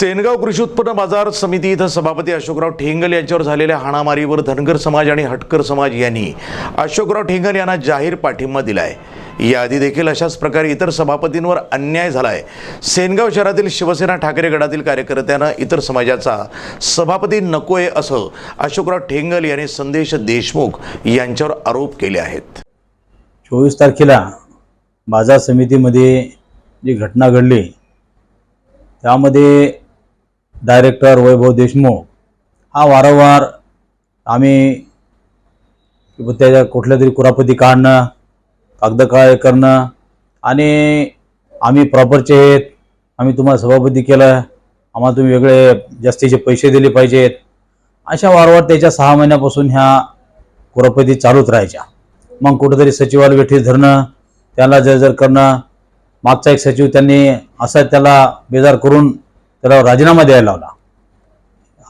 सेनगाव कृषी उत्पन्न बाजार समिती इथं सभापती अशोकराव ठेंगल यांच्यावर झालेल्या हाणामारीवर धनगर समाज आणि हटकर समाज यांनी अशोकराव ठेंगल यांना जाहीर पाठिंबा दिलाय. याआधी देखील अशाच प्रकारे इतर सभापतींवर अन्याय झालाय. सेनगाव शहरातील शिवसेना ठाकरे गटातील कार्यकर्त्यांना इतर समाजाचा सभापती नकोय असं अशोकराव ठेंगल यांनी संदेश देशमुख यांच्यावर आरोप केले आहेत. चोवीस तारखेला बाजार समितीमध्ये जी घटना घडली त्यामध्ये डायरेक्टर वैभव देशमुख. हा वारंवार आम्ही त्याच्या कुठल्या तरी कुरापती काढणं कागद काय करणं आणि आम्ही प्रॉपरचे आहेत. आम्ही तुम्हाला सभापती केलं. आम्हाला तुम्ही वेगळे जास्तीचे पैसे दिले पाहिजेत. अशा वारंवार त्याच्या सहा महिन्यापासून ह्या कुरापती चालूच राहायच्या. मग कुठंतरी सचिवाला वेठीस धरणं त्याला जर जर करणं. मागचा एक सचिव त्यांनी असा त्याला बेजार करून त्याला राजीनामा द्यायला लावला.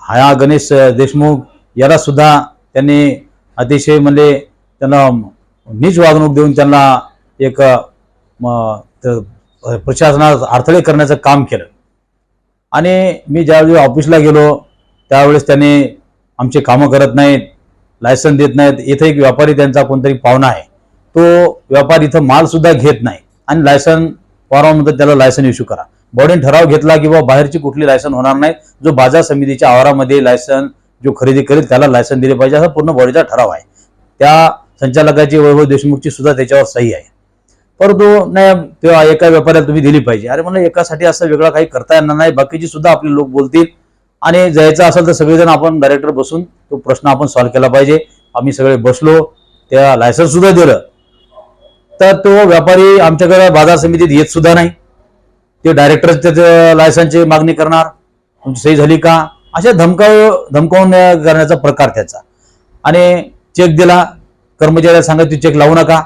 हा गणेश देशमुख याला सुद्धा त्यांनी अतिशय म्हणजे त्यांना नीच वागणूक देऊन त्यांना एक प्रशासनात अडथळे करण्याचं काम केलं. आणि मी ज्यावेळी ऑफिसला गेलो त्यावेळेस त्यांनी आमचे कामं करत नाहीत लायसन देत नाहीत. इथं एक व्यापारी त्यांचा कोणतरी पाहुणा आहे. तो व्यापारी इथं मालसुद्धा घेत नाही. आणि लायसन परवा म्हणतात त्याला लायसन इश्यू करा. बॉडीने ठराव घेतला की बाबा बाहेरची कुठली लायसन होणार नाही. जो बाजार समितीच्या आवारामध्ये लायसन जो खरेदी करेल त्याला लायसन दिले पाहिजे. असा पूर्ण बॉडीचा ठराव आहे. त्या संचालकाची वैभव देशमुखची सुद्धा त्याच्यावर सही आहे. परंतु नाही तेव्हा एका व्यापाऱ्याला तुम्ही दिली पाहिजे. अरे म्हणलं एकासाठी असं वेगळं काही करता येणार नाही. बाकीची सुद्धा आपले लोक बोलतील. आणि जायचं असेल तर सगळेजण आपण डायरेक्टर बसून तो प्रश्न आपण सॉल्व्ह केला पाहिजे. आम्ही सगळे बसलो. त्या लायसन्स सुद्धा दिलं. तर तो व्यापारी आमच्याकडे बाजार समितीत येत सुद्धा नाही. ते डायरेक्टर त्याचं लायसनची मागणी करणार. तुमची सही झाली का? अशा धमकाव धमकावून करण्याचा प्रकार त्याचा. आणि चेक दिला. कर्मचाऱ्याला सांगा चेक लावू नका.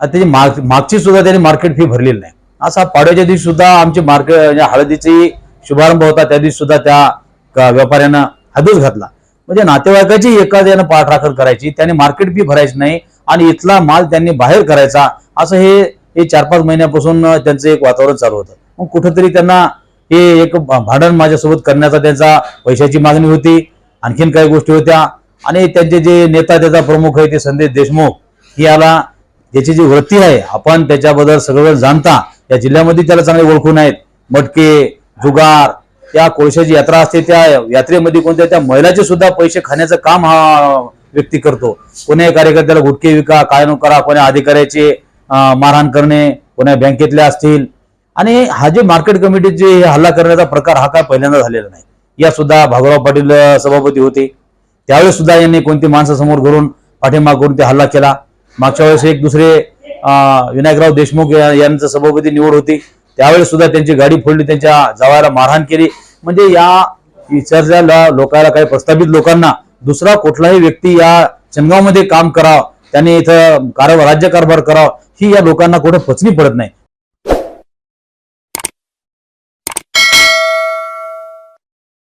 आता त्याची माग मागची सुद्धा त्यांनी मार्केट फी भरलेली नाही. असा पाडव्याच्या दिवशी सुद्धा आमची मार्केट म्हणजे हळदीची शुभारंभ होता त्या दिवशी सुद्धा त्या व्यापाऱ्यानं हादूस घातला. म्हणजे नातेवाईकाची एखाद्यानं पाठराखण करायची त्याने मार्केट फी भरायची नाही आणि इथला माल त्यांनी बाहेर करायचा असं हे हे चार पाच महिन्यापासून त्यांचं एक वातावरण चालू होतं. मग कुठंतरी त्यांना हे एक भांडण माझ्यासोबत करण्याचा त्यांचा पैशाची मागणी होती. आणखीन काही गोष्टी होत्या. आणि त्यांचे जे नेता त्याचा प्रमुख आहे ते संदेश देशमुख. ही याला त्याची जी वृत्ती आहे आपण त्याच्याबद्दल सगळं जाणता. या जिल्ह्यामध्ये त्याला चांगले ओळखून आहेत. मटके जुगार त्या कोळशाची यात्रा असते त्या यात्रेमध्ये कोणत्या त्या महिलाचे सुद्धा पैसे खाण्याचं काम हा व्यक्ती करतो. कोणी कार्यकर्त्याला गुटके विका काय नको करा कोण्या अधिकाऱ्याचे मारहाण करणे कोण्या बँकेतले असतील. आणि हा जे मार्केट कमिटीचे हल्ला करण्याचा प्रकार हा काय पहिल्यांदा झालेला नाही. या सुद्धा भागवराव पाटील सभापती होते. त्यावेळेस सुद्धा यांनी कोणती माणसं समोर घरून पाठिंबा करून ते हल्ला केला. मागच्या वेळेस एक दुसरे विनायकराव देशमुख यांचं सभापती निवड होती. त्यावेळेस सुद्धा त्यांची गाडी फोडली त्यांच्या जावायला मारहाण केली. म्हणजे या विचारच्या लोकांना काही प्रस्थापित लोकांना दुसरा कुठलाही व्यक्ती या चंदगावमध्ये काम करावं. त्यांनी इथं कारभार राज्य कारभार करावा. ही या लोकांना कुठं पचनी पडत नाही.